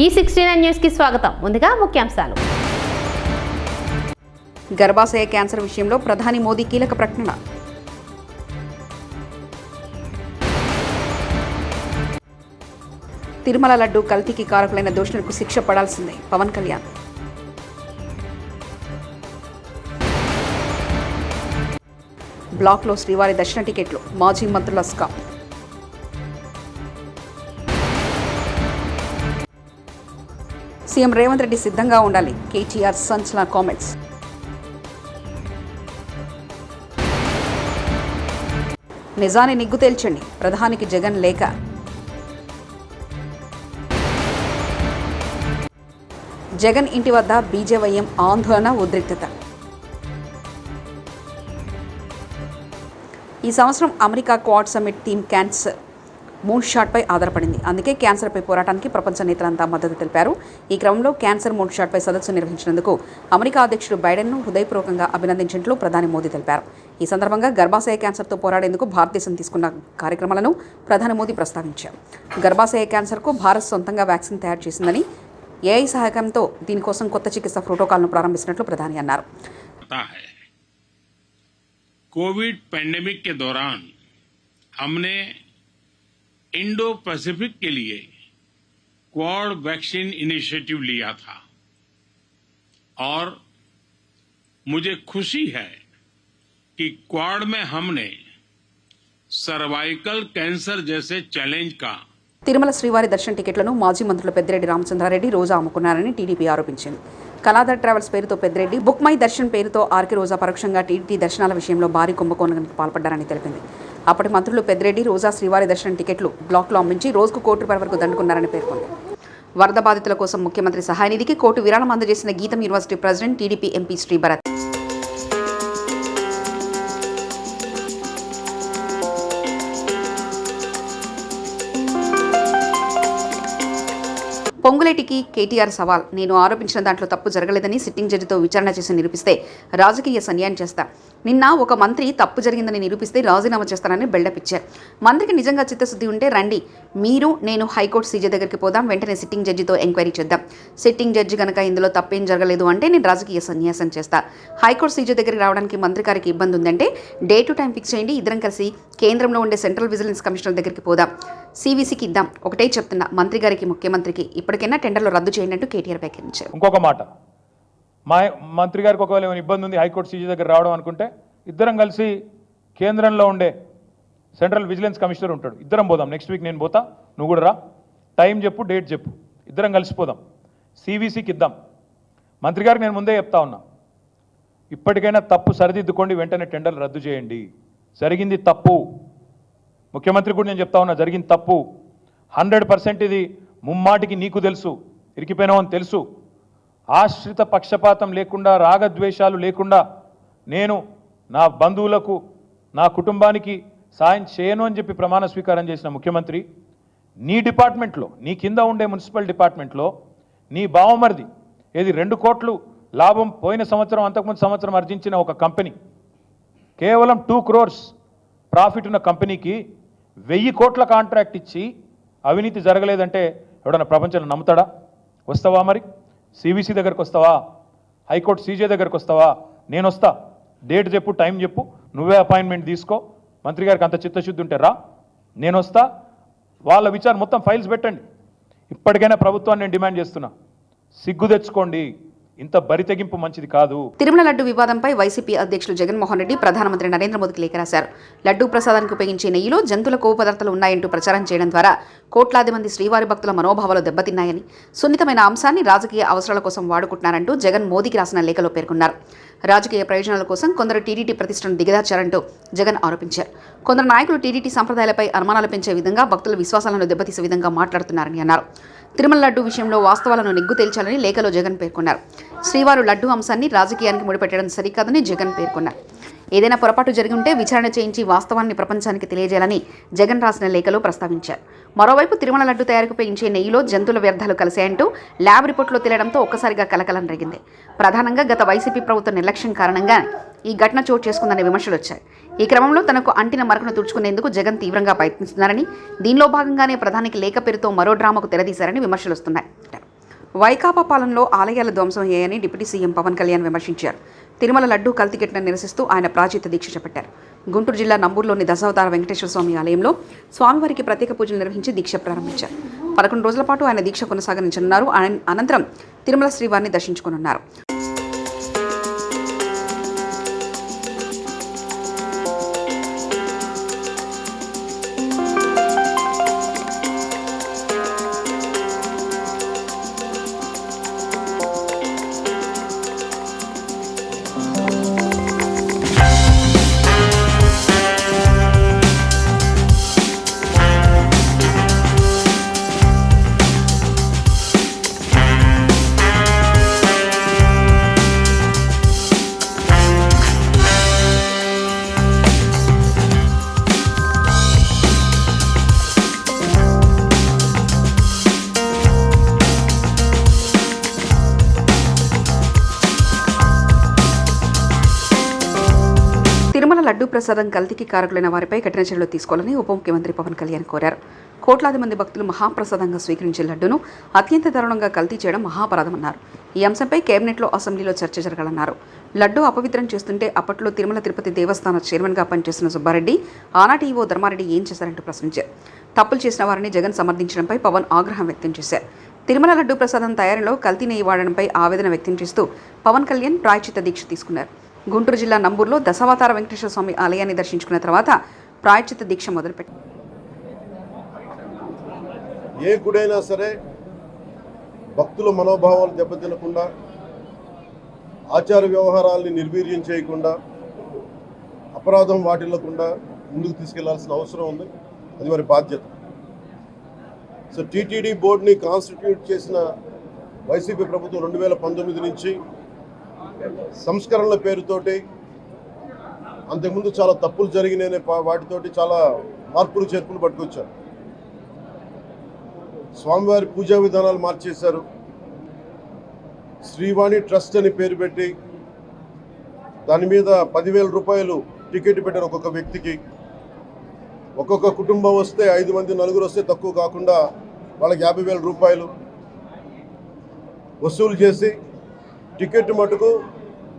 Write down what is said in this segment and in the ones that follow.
ఈ sixty nine న్యూస్కి స్వాగతం. ముందుగా ముఖ్యాంశాలు. గర్భాశయ క్యాన్సర్ విషయంలో ప్రధాని మోదీ కీలక ప్రకటన. తిరుమల లడ్డు కల్తీకి కారకులైన దోషులకు శిక్ష పడాల్సిందే. పవన్ కళ్యాణ్. బ్లాక్లో శ్రీవారి దర్శన టికెట్లు. మాజీ మంత్రుల స్కామ్. సీఎం రేవంత్ రెడ్డి సిద్ధంగా ఉండాలి. కేటీఆర్ సంచలన కామెంట్స్. నిజాన్ని నిగ్గు తేల్చండి. ప్రధానికి జగన్ లేఖ. జగన్ ఇంటి వద్ద బీజేవైఎం ఆందోళన ఉద్రిక్తత. ఈ సంవత్సరం America Quad summit theme cancer moon షాట్పై ఆధారపడింది అందుకే క్యాన్సర్పై పోరాటానికి ప్రపంచ నేతలంతా మద్దతు తెలిపారు ఈ క్రమంలో క్యాన్సర్ మూన్ షాట్పై సదస్సు నిర్వహించినందుకు అమెరికా అధ్యక్షుడు బైడెన్ను హృదయపూర్వకంగా అభినందించినట్లు ప్రధాని మోదీ తెలిపారు ఈ సందర్భంగా గర్భాశయ క్యాన్సర్తో పోరాడేందుకు భారతదేశం తీసుకున్న కార్యక్రమాలను ప్రధాని మోదీ ప్రస్తావించారు గర్భాశయ క్యాన్సర్కు భారత్ సొంతంగా వ్యాక్సిన్ తయారు చేసిందని ఏఐ సహాయకంతో దీనికోసం కొత్త చికిత్స ప్రోటోకాల్ను ప్రారంభిస్తున్నట్లు ప్రధాని అన్నారు पता है कोविड पैंडेमिक के दौरान हमने इंडो पैसिफिक के लिए क्वाड वैक्सीन इनिशिएटिव लिया था और मुझे खुशी है कि क्वाड में हमने सर्वाइकल कैंसर जैसे चैलेंज का తిరుమల శ్రీవారి దర్శన టికెట్లను మాజీ మంత్రులు పెద్దిరెడ్డి రామచంద్రారెడ్డి రోజా అమ్ముకున్నారని టీడీపీ ఆరోపించింది కళాధర్ ట్రావెల్స్ పేరుతో పెద్దిరెడ్డి బుక్ మై దర్శన్ పేరుతో ఆర్కే రోజా పరోక్షంగా టీడీపీ దర్శనాల విషయంలో భారీ కుంభకోణానికి పాల్పడ్డారని తెలిపింది అప్పటి మంత్రులు పెద్దిరెడ్డి రోజా శ్రీవారి దర్శనం టికెట్లు బ్లాక్లో అమ్మించి రోజుకు కోటి రూపాయల వరకు దండుకున్నారని పేర్కొంది. వరద బాధితుల కోసం ముఖ్యమంత్రి సహాయ నిధికి కోటి విరాళం అందజేసిన GITAM University President TDP MP Sribharat. KTR సవాల్. నేను ఆరోపించిన దాంట్లో తప్పు జరగలేదని సిట్టింగ్ జడ్జితో విచారణ చేసి నిరూపిస్తే రాజకీయ సన్యాయం చేస్తా. నిన్న ఒక మంత్రి తప్పు జరిగిందని నిరూపిస్తే రాజీనామా చేస్తానని బిల్డప్ ఇచ్చారు. మంత్రికి నిజంగా చిత్తశుద్ధి ఉంటే రండి. మీరు నేను హైకోర్టు సీజే దగ్గరికి పోదాం వెంటనే సిట్టింగ్ జడ్జితో ఎంక్వైరీ చేద్దాం. సిట్టింగ్ జడ్జి కనుక ఇందులో తప్పేం జరగలేదు అంటే నేను రాజకీయ సన్యాసం చేస్తా. హైకోర్టు సీజే దగ్గరికి రావడానికి మంత్రి గారికి ఇబ్బంది ఉందంటే డే టు టైం ఫిక్స్ చేయండి. ఇద్దరం కలిసి కేంద్రంలో ఉండే సెంట్రల్ విజిలెన్స్ కమిషనర్ దగ్గరికి పోదాం. సీవీసీకి ఇద్దాం. ఒకటే చెప్తున్నా మంత్రి గారికి ముఖ్యమంత్రికి ఇప్పటికైనా టెండర్లు రద్దు చేయండి అంటూ కేటీఆర్ వ్యాఖ్యానించారు. ఇంకొక మాట. మా మంత్రి గారికి ఒకవేళ ఏమైనా ఇబ్బంది ఉంది హైకోర్టు సీజీ దగ్గర రావడం అనుకుంటే ఇద్దరం కలిసి కేంద్రంలో ఉండే సెంట్రల్ విజిలెన్స్ కమిషనర్ ఉంటాడు. ఇద్దరం పోదాం. నెక్స్ట్ వీక్ నేను పోతా. నువ్వు కూడా రా. టైం చెప్పు డేట్ చెప్పు. ఇద్దరం కలిసిపోదాం సివిసికి ఇద్దాం. మంత్రి గారికి నేను ముందే చెప్తా ఉన్నా. ఇప్పటికైనా తప్పు సరిదిద్దుకోండి వెంటనే టెండర్లు రద్దు చేయండి. జరిగింది తప్పు. ముఖ్యమంత్రి కూడా నేను చెప్తా ఉన్నా జరిగింది తప్పు. హండ్రెడ్ పర్సెంట్ ఇది ముమ్మాటికి నీకు తెలుసు ఇరికిపోయినావు అని తెలుసు. ఆశ్రిత పక్షపాతం లేకుండా రాగద్వేషాలు లేకుండా నేను నా బంధువులకు నా కుటుంబానికి సాయం చేయను అని చెప్పి ప్రమాణ స్వీకారం చేసిన ముఖ్యమంత్రి నీ డిపార్ట్మెంట్లో నీ కింద ఉండే మున్సిపల్ డిపార్ట్మెంట్లో నీ బావమరిది ఏది రెండు కోట్లు లాభం పోయిన సంవత్సరం అంతకుముందు సంవత్సరం ఆర్జించిన ఒక కంపెనీ కేవలం టూ క్రోర్స్ ప్రాఫిట్ ఉన్న కంపెనీకి వెయ్యి కోట్ల కాంట్రాక్ట్ ఇచ్చి అవినీతి జరగలేదంటే ఎవడన్నా ప్రపంచంలో నమ్ముతాడా? వస్తావా మరి? సిబిసి దగ్గరకు వస్తావా? హైకోర్టు సీజే దగ్గరకు వస్తావా? నేను వస్తా డేట్ చెప్పు టైం చెప్పు. నువ్వే అపాయింట్మెంట్ తీసుకో. మంత్రి గారికి అంత చిత్తశుద్ధి ఉంటే రా. నేను వస్తా వాళ్ళ విచారం మొత్తం ఫైల్స్ పెట్టండి. ఇప్పటికైనా ప్రభుత్వాన్ని నేను డిమాండ్ చేస్తున్నా. సిగ్గు తెచ్చుకోండి. ఇంత బరితెగింపు మంచిది కాదు. తిరుమల లడ్డు వివాదంపై వైసీపీ అధ్యక్షులు జగన్మోహన్ రెడ్డి ప్రధానమంత్రి నరేంద్ర మోదీకి లేఖ రాశారు. లడ్డు ప్రసాదానికి ఉపయోగించే నెయ్యిలో జంతువుల కొవ్వు పదార్థాలు ఉన్నాయంటూ ప్రచారం చేయడం ద్వారా కోట్లాది మంది శ్రీవారి భక్తుల మనోభావాలు దెబ్బతిన్నాయని సున్నితమైన అంశాన్ని రాజకీయ అవసరాల కోసం వాడుకుంటున్నారంటూ జగన్ మోదీకి రాసిన లేఖలో పేర్కొన్నారు. రాజకీయ ప్రయోజనాల కోసం కొందరు టీడీటీ ప్రతిష్టను దిగదార్చారంటూ జగన్ ఆరోపించారు. కొందరు నాయకులు టీడీటీ సంప్రదాయాలపై అనుమానాలు పెంచే విధంగా భక్తుల విశ్వాసాలను దెబ్బతీసే విధంగా మాట్లాడుతున్నారని అన్నారు. తిరుమల లడ్డు విషయంలో వాస్తవాలను నిగ్గు తేల్చాలని లేఖలో జగన్ పేర్కొన్నారు. శ్రీవారు లడ్డు అంశాన్ని రాజకీయానికి ముడిపెట్టడం సరికాదని జగన్ పేర్కొన్నారు. ఏదైనా పొరపాటు జరిగి ఉంటే విచారణ చేయించి వాస్తవాన్ని ప్రపంచానికి తెలియజేయాలని జగన్ రాసిన లేఖలో ప్రస్తావించారు. మరోవైపు తిరుమల లడ్డు తయారీకి ఉపయోగించే నెయ్యిలో జంతువుల వ్యర్థాలు కలిశాయంటూ ల్యాబ్ రిపోర్టులో తేలడంతో ఒక్కసారిగా కలకలం రేగింది. ప్రధానంగా గత వైసీపీ ప్రభుత్వ నిర్లక్ష్యం కారణంగా ఈ ఘటన చోటు చేసుకుందనే విమర్శలు వచ్చాయి. ఈ క్రమంలో తనకు అంటిన మరకను తుడుచుకునేందుకు జగన్ తీవ్రంగా ప్రయత్నిస్తున్నారని దీనిలో భాగంగానే ప్రధానికి లేఖ పేరుతో మరో డ్రామాకు తెరదీశారని విమర్శలు వస్తున్నాయి. వైకాపా పాలనలో ఆలయాల ధ్వంసం అయ్యాయని డిప్యూటీ సీఎం పవన్ కళ్యాణ్ విమర్శించారు. తిరుమల లడ్డూ కల్తీకెట్టిన నిరసిస్తూ ఆయన ప్రాచిత దీక్ష చేపట్టారు. గుంటూరు జిల్లా నంబూరులోని దశావతార వెంకటేశ్వర స్వామి ఆలయంలో స్వామివారికి ప్రత్యేక పూజలు నిర్వహించి దీక్ష ప్రారంభించారు. పదకొండు రోజుల పాటు ఆయన దీక్ష కొనసాగించనున్నారు. ఆయన అనంతరం తిరుమల శ్రీవారిని దర్శించుకోనున్నారు. లడ్డూ ప్రసాదం కల్తీకి కారకులైన వారిపై కఠిన చర్యలు తీసుకోవాలని ఉప ముఖ్యమంత్రి పవన్ కళ్యాణ్ కోరారు. కోట్లాది మంది భక్తులు మహాప్రసాదంగా స్వీకరించే లడ్డును అత్యంత దారుణంగా కల్తీ చేయడం మహాపరాధమన్నారు. ఈ అంశంపై కేబినెట్లో అసెంబ్లీలో చర్చ జరగాలన్నారు. లడ్డూ అపవిత్రం చేస్తుంటే అప్పట్లో తిరుమల తిరుపతి దేవస్థాన చైర్మన్గా పనిచేసిన సుబ్బారెడ్డి ఆనాటి ఈవో ధర్మారెడ్డి ఏం చేశారంటూ ప్రశ్నించారు. తప్పులు చేసిన వారిని జగన్ సమర్థించడంపై పవన్ ఆగ్రహం వ్యక్తం చేశారు. తిరుమల లడ్డూ ప్రసాదం తయారీలో కల్తీ నెయ్యి వాడడంపై ఆవేదన వ్యక్తం చేస్తూ పవన్ కళ్యాణ్ ప్రాయచిత దీక్ష తీసుకున్నారు. గుంటూరు జిల్లా నంబూరులో దశావతార వెంకటేశ్వర స్వామి ఆలయాన్ని దర్శించుకున్న తర్వాత ప్రాయచిత దీక్ష మొదలుపెట్టారు. ఏ గుడైనా సరే భక్తుల మనోభావాలు దెబ్బతినకుండా ఆచార వ్యవహారాల్ని నిర్వీర్యం చేయకుండా అపరాధం వాటిల్లకుండా ముందుకు తీసుకెళ్ళాల్సిన అవసరం ఉంది. అది వారి బాధ్యత. సో టీటీడీ బోర్డుని కాన్స్టిట్యూట్ చేసిన వైసీపీ ప్రభుత్వం రెండు వేల పంతొమ్మిది నుంచి సంస్కరణల పేరుతోటి అంతకుముందు చాలా తప్పులు జరిగినాయనే వాటితోటి చాలా మార్పులు చేర్పులు పట్టుకొచ్చారు. స్వామివారి పూజా విధానాలు మార్చేశారు. శ్రీవాణి ట్రస్ట్ అని పేరు పెట్టి దాని మీద పదివేల రూపాయలు టికెట్ పెట్టారు ఒక్కొక్క వ్యక్తికి. ఒక్కొక్క కుటుంబం వస్తే ఐదు మంది నలుగురు వస్తే తక్కువ కాకుండా వాళ్ళకి యాభై వేల రూపాయలు వసూలు చేసి టికెట్ మటుకు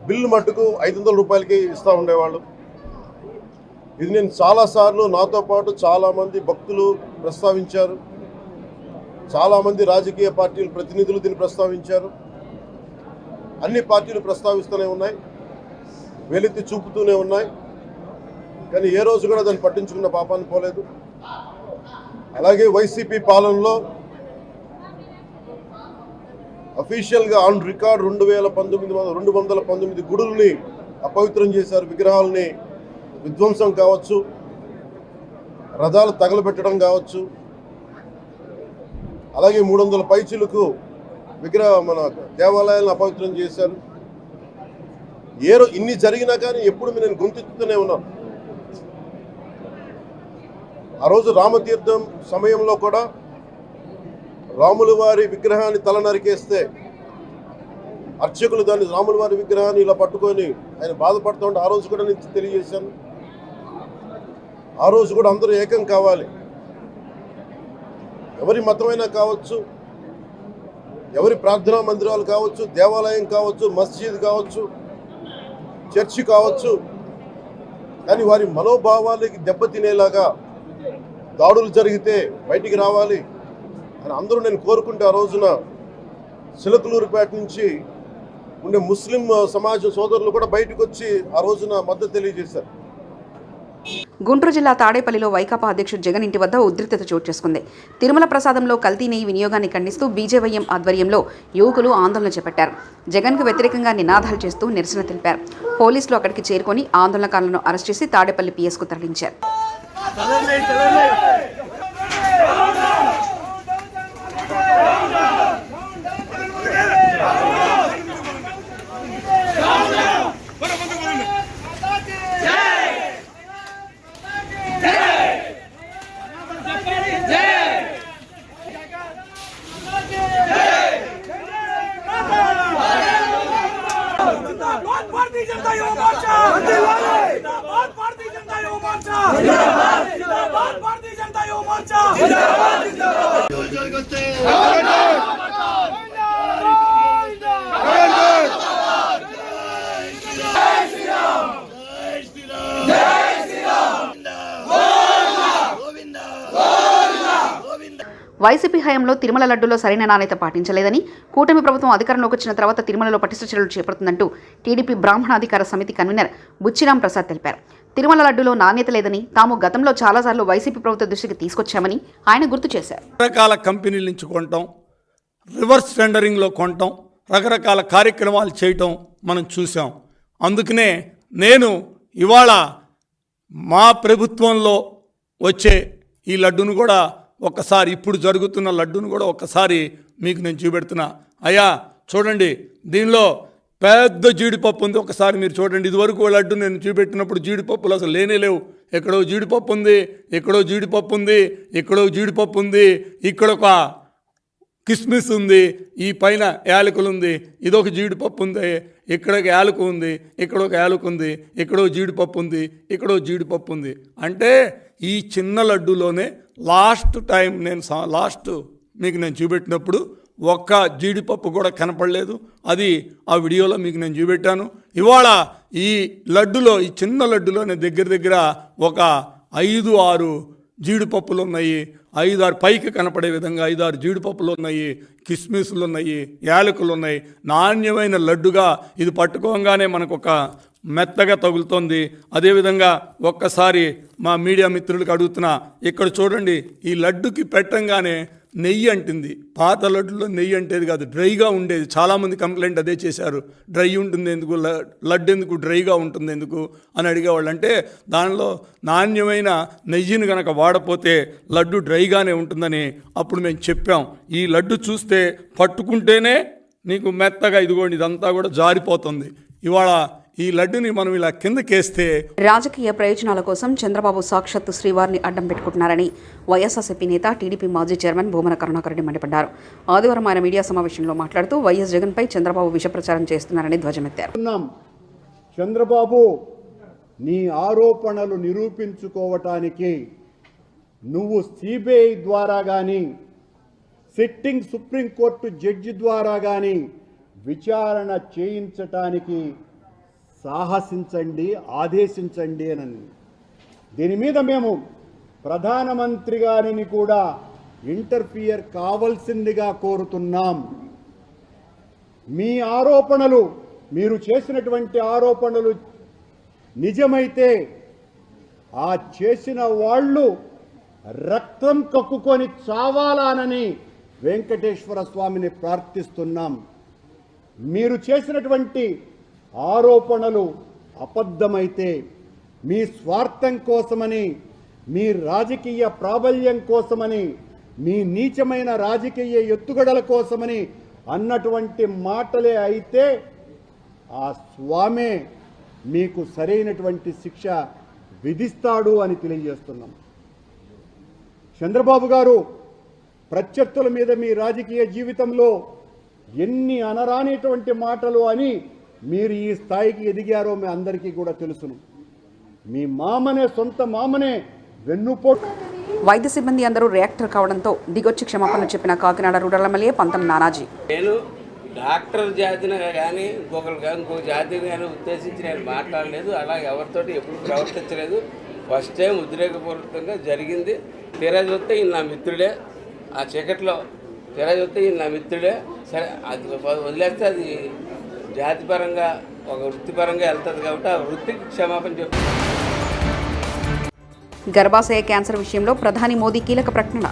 బిల్లు మటుకు ఐదు వందల రూపాయలకి ఇస్తూ ఉండేవాళ్ళు. ఇది నేను చాలాసార్లు నాతో పాటు చాలామంది భక్తులు ప్రస్తావించారు. చాలామంది రాజకీయ పార్టీల ప్రతినిధులు దీన్ని ప్రస్తావించారు. అన్ని పార్టీలు ప్రస్తావిస్తూనే ఉన్నాయి. వెలితి చూపుతూనే ఉన్నాయి. కానీ ఏ రోజు కూడా దాన్ని పట్టించుకున్న పాపాన్ని పోలేదు. అలాగే వైసీపీ పాలనలో అఫీషియల్గా ఆన్ రికార్డ్ రెండు వేల పంతొమ్మిది వందల రెండు వందల పంతొమ్మిది గుడుల్ని అపవిత్రం చేశారు విగ్రహాలని విధ్వంసం కావచ్చు రథాలు తగలబెట్టడం కావచ్చు. అలాగే మూడు వందల పైచులకు విగ్రహ మన దేవాలయాలను అపవిత్రం చేశారు. ఏ రో ఇన్ని జరిగినా కానీ ఎప్పుడు నేను గొంతెత్తుతూనే ఉన్నాను ఆ రోజు రామతీర్థం సమయంలో కూడా రాముల వారి విగ్రహాన్ని తల నరికేస్తే అర్చకులు దాన్ని రాముల వారి విగ్రహాన్ని ఇలా పట్టుకొని ఆయన బాధపడుతుంటే ఆ రోజు కూడా నేను తెలియజేశాను. ఆ రోజు కూడా అందరూ ఏకం కావాలి. ఎవరి మతమైనా కావచ్చు ఎవరి ప్రార్థనా మందిరాలు కావచ్చు దేవాలయం కావచ్చు మస్జిద్ కావచ్చు చర్చి కావచ్చు కానీ వారి మనోభావాలకి దెబ్బతినేలాగా దాడులు జరిగితే బయటికి రావాలి. అని అందరూ నేను కోరుకుంటే ఆ రోజున సిలకలూరుపేట నుంచి ఉండే ముస్లిం సమాజం సోదరులు కూడా బయటకు వచ్చి ఆ రోజున మద్దతు తెలియజేశారు. గుంటూరు జిల్లా తాడేపల్లిలో వైకాపా అధ్యక్షుడు జగన్ ఇంటి వద్ద ఉద్రిక్తత చోటు చేసుకుంది. తిరుమల ప్రసాదంలో కల్తీ నెయ్యి వినియోగాన్ని ఖండిస్తూ బీజేవైఎం ఆధ్వర్యంలో యువకులు ఆందోళన చేపట్టారు. జగన్కు వ్యతిరేకంగా నినాదాలు చేస్తూ నిరసన తెలిపారు. పోలీసులు అక్కడికి చేరుకొని ఆందోళనకారులను అరెస్ట్ చేసి తాడేపల్లి పిఎస్కు తరలించారు. জয় জয় করতে। వైసీపీ హయాంలో తిరుమల లడ్డూలో సరైన నాణ్యత పాటించలేదని కూటమి ప్రభుత్వం అధికారంలోకి వచ్చిన తర్వాత తిరుమలలో పటిష్ట చర్యలు చేపడుతుందంటూ టీడీపీ బ్రాహ్మణాధికార సమితి కన్వీనర్ బుచ్చిరాం ప్రసాద్ తెలిపారు. తిరుమల లడ్డూలో నాణ్యత లేదని తాము గతంలో చాలాసార్లు వైసీపీ ప్రభుత్వ దృష్టికి తీసుకొచ్చామని ఆయన గుర్తు చేశారు. రకరకాల కంపెనీల నుంచి కొనటం రివర్స్ టెండరింగ్లో కొనటం రకరకాల కార్యక్రమాలు చేయటం మనం చూసాం. అందుకనే నేను ఇవాళ మా ప్రభుత్వంలో వచ్చే ఈ లడ్డును కూడా ఒక్కసారి ఇప్పుడు జరుగుతున్న లడ్డును కూడా ఒక్కసారి మీకు నేను చూపెడుతున్నా. అయ్యా చూడండి దీనిలో పెద్ద జీడిపప్పు ఉంది. ఒకసారి మీరు చూడండి ఇదివరకు లడ్డు నేను చూపెట్టినప్పుడు జీడిపప్పులు అసలు లేనే లేవు. ఎక్కడో జీడిపప్పు ఉంది ఎక్కడో జీడిపప్పు ఉంది ఎక్కడో జీడిపప్పు ఉంది ఇక్కడ ఒక కిస్మిస్ ఉంది ఈ పైన యాలకులు ఉంది ఇదొక జీడిపప్పు ఉంది ఇక్కడ ఒక యాలకు ఉంది ఇక్కడ ఒక యాలకు ఉంది ఇక్కడో జీడిపప్పు ఉంది ఇక్కడో జీడిపప్పు ఉంది. అంటే ఈ చిన్న లడ్డులోనే లాస్ట్ టైం నేను సా- లాస్ట్ మీకు నేను చూపెట్టినప్పుడు ఒక్క జీడిపప్పు కూడా కనపడలేదు. అది ఆ వీడియోలో మీకు నేను చూపెట్టాను. ఇవాళ ఈ లడ్డులో ఈ చిన్న లడ్డులోనే దగ్గర దగ్గర ఒక ఐదు ఆరు జీడిపప్పులు ఉన్నాయి ఐదు ఆరు పైకి కనపడే విధంగా ఐదు ఆరు జీడిపప్పులు ఉన్నాయి కిస్మిస్లు ఉన్నాయి యాలకులు ఉన్నాయి నాణ్యమైన లడ్డుగా ఇది పట్టుకోగానే మనకు ఒక మెత్తగా తగులుతోంది. అదేవిధంగా ఒక్కసారి మా మీడియా మిత్రులకు అడుగుతున్నా ఇక్కడ చూడండి ఈ లడ్డుకి పెట్టంగానే నెయ్యి అంటుంది. పాత లడ్డులో నెయ్యి అంటేది కాదు డ్రైగా ఉండేది. చాలామంది కంప్లైంట్ అదే చేశారు. డ్రై ఉంటుంది ఎందుకు? ల- లడ్డు ఎందుకు? డ్రైగా ఉంటుంది ఎందుకు? అని అడిగేవాళ్ళు. అంటే దానిలో నాణ్యమైన నెయ్యిని కనుక వాడపోతే లడ్డు డ్రైగానే ఉంటుందని అప్పుడు మేము చెప్పాం. ఈ లడ్డు చూస్తే పట్టుకుంటేనే నీకు మెత్తగా ఇదిగోండి ఇదంతా కూడా జారిపోతుంది. ఇవాళ ఈ లడ్డుని మనం ఇలా కిందకేస్తే రాజకీయ ప్రయోజనాల కోసం చంద్రబాబు సాక్షాత్తు శ్రీవారిని అడ్డం పెట్టుకుంటున్నారని వైఎస్ఆర్సీపీ నేత టీడీపీ మాజీ చైర్మన్ భూమన కరుణాకర్ రెడ్డి మండిపడ్డారు. ఆదివారం ఆయన మీడియా సమావేశంలో మాట్లాడుతూ వైఎస్ జగన్పై చంద్రబాబు విష ప్రచారం చేస్తున్నారని ధ్వజమెత్తారు. చంద్రబాబు నీ ఆరోపణలు నిరూపించుకోవటానికి నువ్వు సిబిఐ ద్వారా కానీ సిట్టింగ్ సుప్రీంకోర్టు జడ్జి ద్వారా కానీ విచారణ చేయించటానికి సాహసించండి ఆదేశించండి అని దీని మీద మేము ప్రధానమంత్రి గారిని కూడా ఇంటర్ఫియర్ కావలసిందిగా కోరుతున్నాం. మీ ఆరోపణలు మీరు చేసినటువంటి ఆరోపణలు నిజమైతే ఆ చేసిన వాళ్ళు రక్తం కక్కుకొని చావాలానని వెంకటేశ్వర స్వామిని ప్రార్థిస్తున్నాం. మీరు చేసినటువంటి ఆరోపణలు అబద్ధమైతే మీ స్వార్థం కోసమని మీ రాజకీయ ప్రాబల్యం కోసమని మీ నీచమైన రాజకీయ ఎత్తుగడల కోసమని అన్నటువంటి మాటలే అయితే ఆ స్వామే మీకు సరైనటువంటి శిక్ష విధిస్తాడు అని తెలియజేస్తున్నాం. చంద్రబాబు గారు ప్రత్యర్థుల మీద మీ రాజకీయ జీవితంలో ఎన్ని అనరానేటువంటి మాటలు అని మీరు ఈ స్థాయికి ఎదిగారో మీ అందరికీ కూడా తెలుసును. మీ మామనే సొంత మామనే వెన్నుపోటు వైద్య సిబ్బంది అందరూ రియాక్టర్ కావడంతో దిగొచ్చి క్షమాపణలు చెప్పిన కాకినాడ రూరల్ ఎమ్మెల్యే పంతం నానాజీ. నేను డాక్టర్ జాతిని కానీ ఇంకొకరు కానీ ఇంకొక జాతిని కానీ ఉద్దేశించి నేను మాట్లాడలేదు. అలా ఎవరితోటి ఎప్పుడు ప్రవర్తించలేదు. ఫస్ట్ టైం ఉద్రేకపూర్వకంగా జరిగింది. తీరా చూస్తే ఈయన నా మిత్రుడే. ఆ చీకట్లో తీరా చూస్తే ఈయన నా మిత్రుడే. సరే అది వదిలేస్తే అది జాతిపరంగా ఒక వృత్తిపరంగా వెళ్తుంది కాబట్టి ఆ వృత్తికి క్షమాపణ చెప్తుంది గర్భాశయ క్యాన్సర్ విషయంలో ప్రధాని మోదీ కీలక ప్రకటన.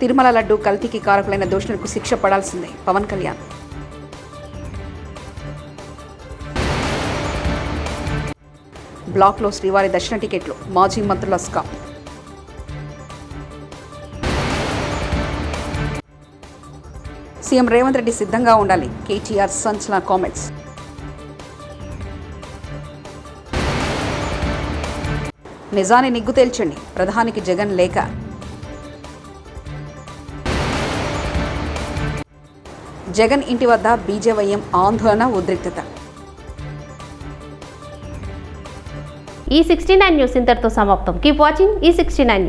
తిరుమల లడ్డు కల్తీకి కారకులైన దోషులకు శిక్ష పడాల్సిందే పవన్ కళ్యాణ్. బ్లాక్లో శ్రీవారి దర్శన టికెట్లు మాజీ మంత్రుల స్కామ్. సీఎం రేవంత్ రెడ్డి సిద్ధంగా ఉండాలి. కేటీఆర్ సంచలన కామెంట్స్. నిజాన్ని నిగ్గు తేల్చండి. ప్రధానికి జగన్ లేఖ. జగన్ ఇంటి వద్ద బీజేవైఎం ఆందోళన ఉద్రిక్తత. ఈ సిక్స్టీ నైన్ న్యూస్ ఇంతటితో సమాప్తం. కీప్ వాచింగ్ ఈ సిక్స్టీ నైన్